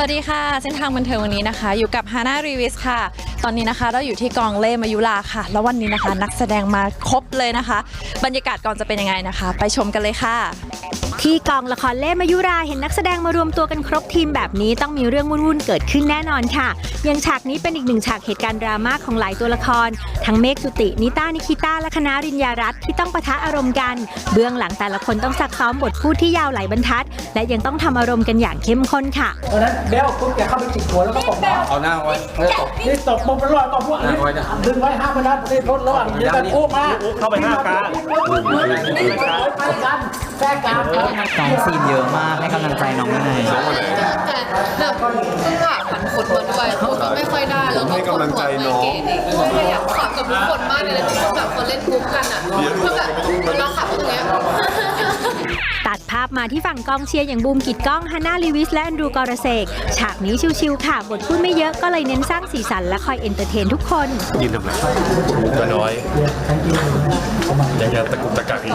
วัสดีค่ะ เส้นทางบันเทิงวันนี้นะคะ อยู่กับฮาน่ารีวิสค่ะ ตอนนี้นะคะเราอยู่ที่กองเล่มายุราค่ะ แล้ววันนี้นะคะนักแสดงมาครบเลยนะคะ บรรยากาศก่อนจะเป็นยังไงนะคะ ไปชมกันเลยค่ะ ที่กองละครเล่มายุราเห็นนักแสดงมารวมตัวกันครบทีมแบบนี้ต้องมีเรื่องวุ่นๆเกิดขึ้นแน่นอนค่ะ อย่างฉากนี้เป็นอีกหนึ่งฉากเหตุการณ์ดราม่าของหลายตัวละคร ทั้งเมฆจุติ นิต้า นิคิต้า และคณะริญญารัตน์ที่ต้องปะทะอารมณ์กัน เบื้องหลังแต่ละคนต้องซักซ้อมบทพูดที่ยาวหลายบรรทัด และยังต้องทำอารมณ์กันอย่างเข้มข้นค่ะเพราะฉะนั้นเบลปุ๊บแกเข้าไปจิกหัวแล้วก็ตบน้องเอาหน้าไว้ไม่ได้ตกนี่ตบมุมเป็นรอยตบพวกนี้ไว้นะดึงไว้ห้ามไม่ได้ไม่ได้ลดระหว่างนี้กันพูดมาเข้าไปห้ามกันไปกันแทรกกลางกันน้องซีนเยอะมากให้กำลังใจน้องนายแต่แบบเพิ่งผ่าผันคนมาด้วยพูดก็ไม่ค่อยได้แล้วก็ให้กำลังใจน้องเกณฑ์อีกพยายามขับกับทุกคนมากเลยนะทุกคนแบบคนเล่นกรุ๊ปกันอะก็แบบมาขับตรงเนี้ยตัดภาพมาที่ฝั่งกองเชียร์อย่างบูมกิดกล้องฮาน่าลีวิสและแอนดรูกอรเซก ฉากนี้ชิวๆค่ะ บทพูดไม่เยอะก็เลยเน้นสร้างสีสันและคอยเอนเตอร์เทนทุกคนยืนทำไมตัวน้อยยัง จะตะกุกตะกักอีก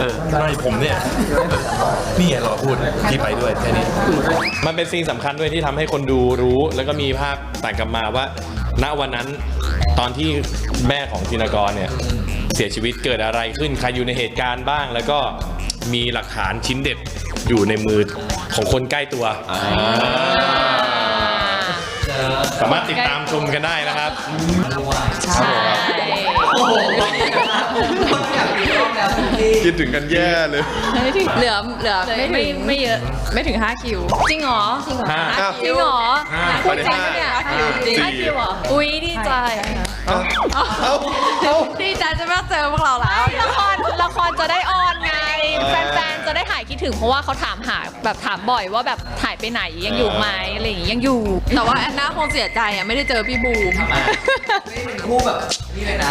เออไม่ผมเนี่ยนี่ไงรอพูดพี่ไปด้วยแค่นี้ มันเป็นซีนสำคัญด้วยที่ทำให้คนดูรู้ แล้วก็มีภาพต่างกลับมาว่า ณวันนั้นตอนที่แม่ของธินกรเนี่ย เสียชีวิตเกิดอะไรขึ้นใครอยู่ในเหตุการณ์บ้าง แล้วก็มีหลักฐานชิ้นเด็ดอยู่ในมือของคนใกล้ตัว สามารถติดตามชมกันได้นะครับ คิดถึงกันแย่เลย เหลือเหลือไม่ถึงไม่เยอะไม่ถึง 5 คิว จริงเหรอจริงเหรอห้าจริงเหรอห้าพูดจริงปะเนี่ยจริงสี่ห้าคิวเหรออุ้ยดีใจเอ้าเอ้าเอ้า ดีใจจะไม่ได้เจอพวกเราแล้วละครละครจะได้ออนไง แฟนๆจะได้หายคิดถึงเพราะว่าเขาถามหาแบบถามบ่อยว่าแบบหายไปไหนยังอยู่ไหมอะไรอย่างงี้ยังอยู่ แต่ว่าแอนนาคงเสียใจอะไม่ได้เจอพี่บูม คู่แบบนี่เลยนะ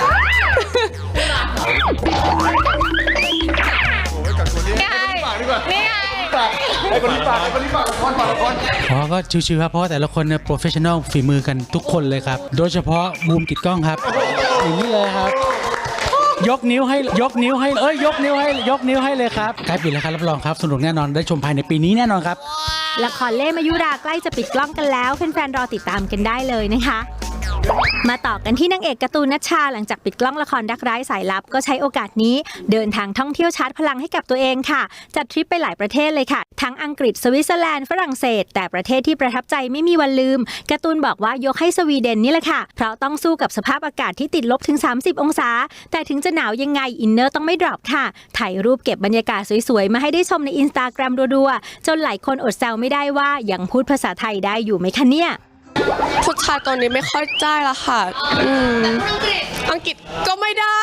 นี่ไงนี่ไงไอ้คนนี้ปากไอ้คนนี้ปากละครปากละครอ๋อก็ชิวๆครับเพราะว่าแต่ละคนเนี่ยโปรเฟชชั่นอลฝีมือกันทุกคนเลยครับ โดยเฉพาะบูมกิดกล้องครับอย่างนี้เลยครับ ยกนิ้วให้ยกนิ้วให้เอ้ยยกนิ้วให้ยกนิ้วให้เลยครับใกล้ปิดแล้วครับรับรองครับสนุกแน่นอนได้ชมภายในปีนี้แน่นอนครับ ละครเล่มายุราใกล้จะปิดกล้องกันแล้วแฟนๆรอติดตามกันได้เลยนะคะ มาต่อกันที่นางเอกการ์ตูนนัชชา หลังจากปิดกล้องละครดักร้ายสายลับ ก็ใช้โอกาสนี้เดินทางท่องเที่ยวชาร์จพลังให้กับตัวเองค่ะ จัดทริปไปหลายประเทศเลยค่ะ ทั้งอังกฤษสวิตเซอร์แลนด์ฝรั่งเศส แต่ประเทศที่ประทับใจไม่มีวันลืมการ์ตูนบอกว่ายกให้สวีเดนนี่แหละค่ะ เพราะต้องสู้กับสภาพอากาศที่ติดลบถึง 30 องศา แต่ถึงจะหนาวยังไงอินเนอร์ต้องไม่ดรอปค่ะ ถ่ายรูปเก็บบรรยากาศสวยๆมาให้ได้ชมในอินสตาแกรมรัวๆจนหลายคนอดแซวไม่ได้ว่ายังพูดภาษาไทยได้อยู่ไหมคะเนี่ย ผู้ชาตอนนี้ไม่ค่อยได้ละค่ะ อืมอังกฤษก็ไม่ได้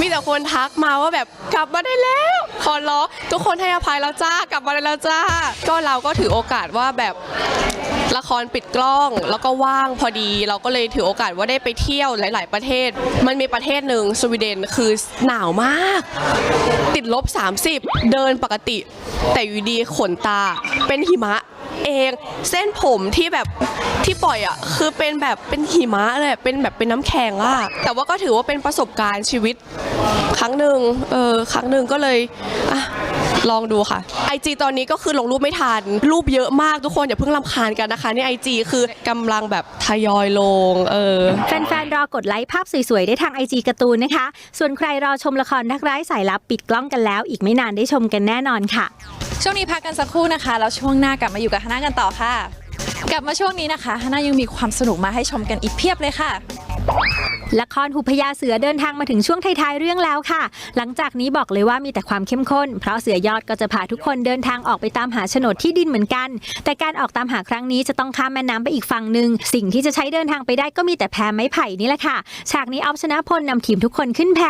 มีแต่คนทักมาว่าแบบกลับมาได้แล้ว ขอร้องทุกคนให้อภัยแล้วจ้ากลับมาได้แล้วจ้า ก็เราก็ถือโอกาสว่าแบบละครปิดกล้องแล้วก็ว่างพอดี เราก็เลยถือโอกาสว่าได้ไปเที่ยวหลาย ๆ ประเทศ มันมีประเทศหนึ่งสวีเดนคือหนาวมาก ติดลบ 30 เดินปกติ แต่อยู่ดีขนตาเป็นหิมะ เอง เส้นผมที่แบบที่ปล่อยอะคือเป็นแบบเป็นหิมะเลยเป็นแบบเป็นน้ำแข็งอะแต่ว่าก็ถือว่าเป็นประสบการณ์ชีวิตครั้งหนึ่งเออครั้งหนึ่งก็เลยอะ ลองดูค่ะ IG ตอนนี้ก็คือลงรูปไม่ทัน รูปเยอะมากทุกคนอย่าเพิ่งรำคาญกันนะคะนี่ IG คือกำลังแบบทยอยลง เออ แฟนๆ รอกดไลค์ภาพสวยๆ ได้ทางไอจีการ์ตูนนะคะ ส่วนใครรอชมละครนักร้ายสายลับปิดกล้องกันแล้ว อีกไม่นานได้ชมกันแน่นอนค่ะ ช่วงนี้พักกันสักครู่นะคะ แล้วช่วงหน้ากลับมาอยู่กับฮาน่ากันต่อค่ะ กลับมาช่วงนี้นะคะฮาน่ายังมีความสนุกมาให้ชมกันอีกเพียบเลยค่ะละครหุพญาเสือเดินทางมาถึงช่วงท้ายๆเรื่องแล้วค่ะ หลังจากนี้บอกเลยว่ามีแต่ความเข้มข้น เพราะเสือยอดก็จะพาทุกคนเดินทางออกไปตามหาโฉนดที่ดินเหมือนกัน แต่การออกตามหาครั้งนี้จะต้องข้ามแม่น้ำไปอีกฝั่งหนึ่ง สิ่งที่จะใช้เดินทางไปได้ก็มีแต่แพไม้ไผ่นี่แหละค่ะ ฉากนี้ออฟชนะพลนำทีมทุกคนขึ้นแพ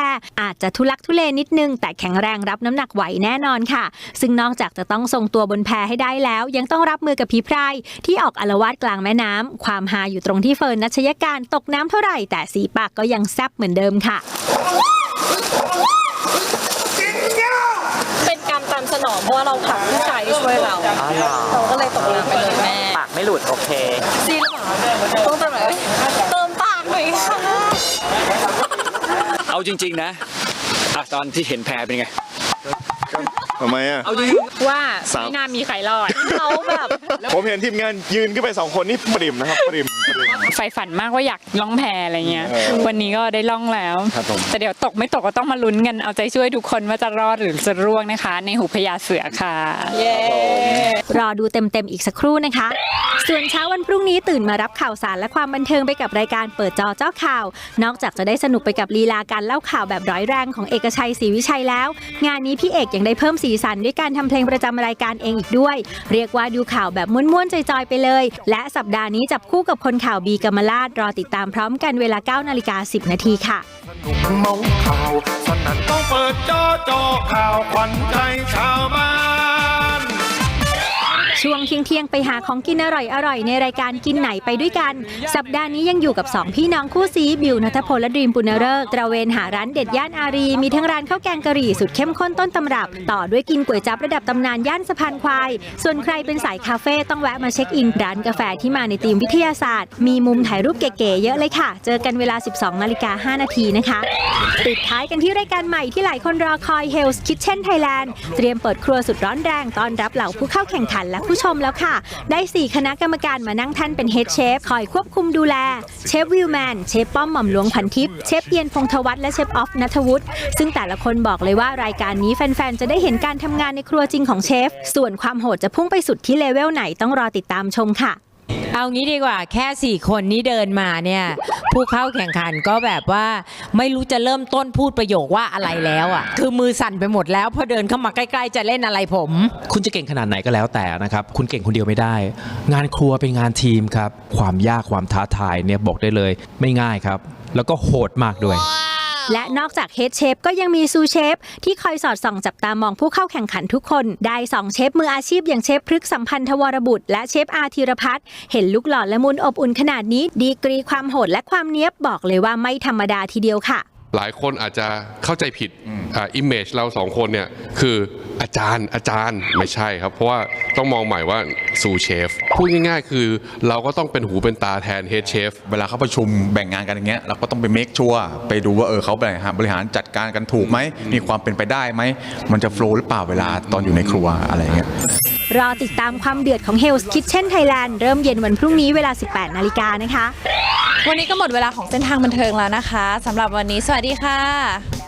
อาจจะทุลักทุเลนิดนึง แต่แข็งแรงรับน้ำหนักไหวแน่นอนค่ะ ซึ่งนอกจากจะต้องทรงตัวบนแพให้ได้แล้ว ยังต้องรับมือกับผีพรายที่ออกอาวาสกลางแม่น้ำความฮาอยู่ตรงที่เฟิร์นนัชยการตกน้ำเท่าไหร่แต่สีปากก็ยังแซบเหมือนเดิมค่ะ เป็นกรรมตามสนองเพราะว่าเราผลักผู้ชายที่ช่วยเราอ๋อเหรอเราก็เลยตกน้ำไปเลยแม่ปากไม่หลุดโอเค ซีหรือเปล่าต้องเติมอะไรเติมปากหน่อยค่ะเอาจริง ๆ นะอะตอนที่เห็นแพรเป็นไง ทำไมอะว่าสาม ไม่น่ามีใครรอดเขาแบบ ผมเห็นทีมงานยืนขึ้นไปสองคนนี่ปริมนะครับปริมปริมใฝ่ฝันมากว่าอยากล่องแพอะไรเงี้ย เออวันนี้ก็ได้ล่องแล้ว ครับผม แต่เดี๋ยวตกไม่ตกก็ต้องมาลุ้นกัน เอาใจช่วยทุกคนว่าจะรอดหรือจะร่วงนะคะ ในหูพญาเสือค่ะ รอดูเต็มๆอีกสักครู่นะคะ ส่วนเช้าวันพรุ่งนี้ตื่นมารับข่าวสารและความบันเทิงไปกับรายการเปิดจอเจ้าข่าว นอกจากจะได้สนุกไปกับลีลาการเล่าข่าวแบบร้อยแรงของเอกชัยศรีวิชัยแล้ว งานนี้พี่เอกยังได้เพิ่มสีสันด้วยการทำเพลงประจำรายการเองอีกด้วย เรียกว่าดูข่าวแบบม้วนๆจอยๆไปเลย และสัปดาห์นี้จับคู่กับคนข่าวบีกำมราชรอติดตามพร้อมกันเวลา 9 นาฬิกา 10 นาทีค่ะเมาข่าวสนั่นต้องเปิดจอจอข่าวขวัญใจชาวบ้าน ช่วงเที่ยงๆไปหาของกินอร่อยๆในรายการกินไหนไปด้วยกัน สัปดาห์นี้ยังอยู่กับ 2 พี่น้องคู่ซีบิวนัทพลและดีมปุณเริกตระเวนหาร้านเด็ดย่านอารี มีทั้งร้านข้าวแกงกะหรี่สุดเข้มข้นต้นตำรับ ต่อด้วยกินก๋วยจั๊บระดับตำนานย่านสะพานควาย ส่วนใครเป็นสายคาเฟ่ต้องแวะมาเช็คอินร้านกาแฟที่มาในธีมวิทยาศาสตร์ มีมุมถ่ายรูปเก๋ๆเยอะเลยค่ะ เจอกันเวลา 12นาฬิกา5นาทีนะคะ ปิดท้ายกันที่รายการใหม่ที่หลายคนรอคอย Hell's Kitchen Thailand เตรียมเปิดครัวสุดร้อนแรงต้อนรับเหล่าผู้เข้าแข่งขันและผู้ชมแล้วค่ะ ได้ 4 คณะกรรมการมานั่งท่านเป็นเฮดเชฟคอยควบคุมดูแล เชฟวิลแมน เชฟป้อมหม่อมหลวงพันทิพย์ เชฟเอียนพงทวัฒน์และเชฟออฟนัทวุฒิ ซึ่งแต่ละคนบอกเลยว่ารายการนี้แฟน ๆ จะได้เห็นการทำงานในครัวจริงของเชฟ ส่วนความโหดจะพุ่งไปสุดที่เลเวลไหนต้องรอติดตามชมค่ะ เอางี้ดีกว่าแค่4คนนี้เดินมาเนี่ย ผู้เข้าแข่งขันก็แบบว่าไม่รู้จะเริ่มต้นพูดประโยคว่าอะไรแล้วอะ คือมือสั่นไปหมดแล้วพอเดินเข้ามาใกล้ๆ จะเล่นอะไรผม คุณจะเก่งขนาดไหนก็แล้วแต่นะครับ คุณเก่งคนเดียวไม่ได้ งานครัวเป็นงานทีมครับ ความยากความท้าทายเนี่ยบอกได้เลย ไม่ง่ายครับ แล้วก็โหดมากด้วย และนอกจากเฮดเชฟก็ยังมีซูเชฟที่คอยสอดส่องจับตามองผู้เข้าแข่งขันทุกคน ได้สองเชฟมืออาชีพอย่างเชฟพฤกสัมพันธวรบุตร และเชฟอาธีรพัฒน์เห็นลูกหล่อและมุนอบอุ่นขนาดนี้ ดีกรีความโหดและความเนี้ยบบอกเลยว่าไม่ธรรมดาทีเดียวค่ะ หลายคนอาจจะเข้าใจผิดอ่าอิมเมจเราสองคนเนี่ยคืออาจารย์อาจารย์ไม่ใช่ครับ เพราะว่าต้องมองใหม่ว่าสู่เชฟพูดง่ายๆ คือเราก็ต้องเป็นหูเป็นตาแทนเฮดเชฟเวลาเขาประชุมแบ่งงานกันอย่างเงี้ยเราก็ต้องไปเมคชัวร์ไปดูว่าเออเขาบริหารบริหารจัดการกันถูกไหมมีความเป็นไปได้ไหมมันจะโฟล์หรือเปล่าเวลาตอนอยู่ในครัวอะไรอย่างเงี้ย รอติดตามความเดือดของ Hell's Kitchen Thailand เริ่มเย็นวันพรุ่งนี้เวลา 18 นาฬิกานะคะ วันนี้ก็หมดเวลาของเส้นทางบันเทิงแล้วนะคะสำหรับวันนี้สวัสดีค่ะ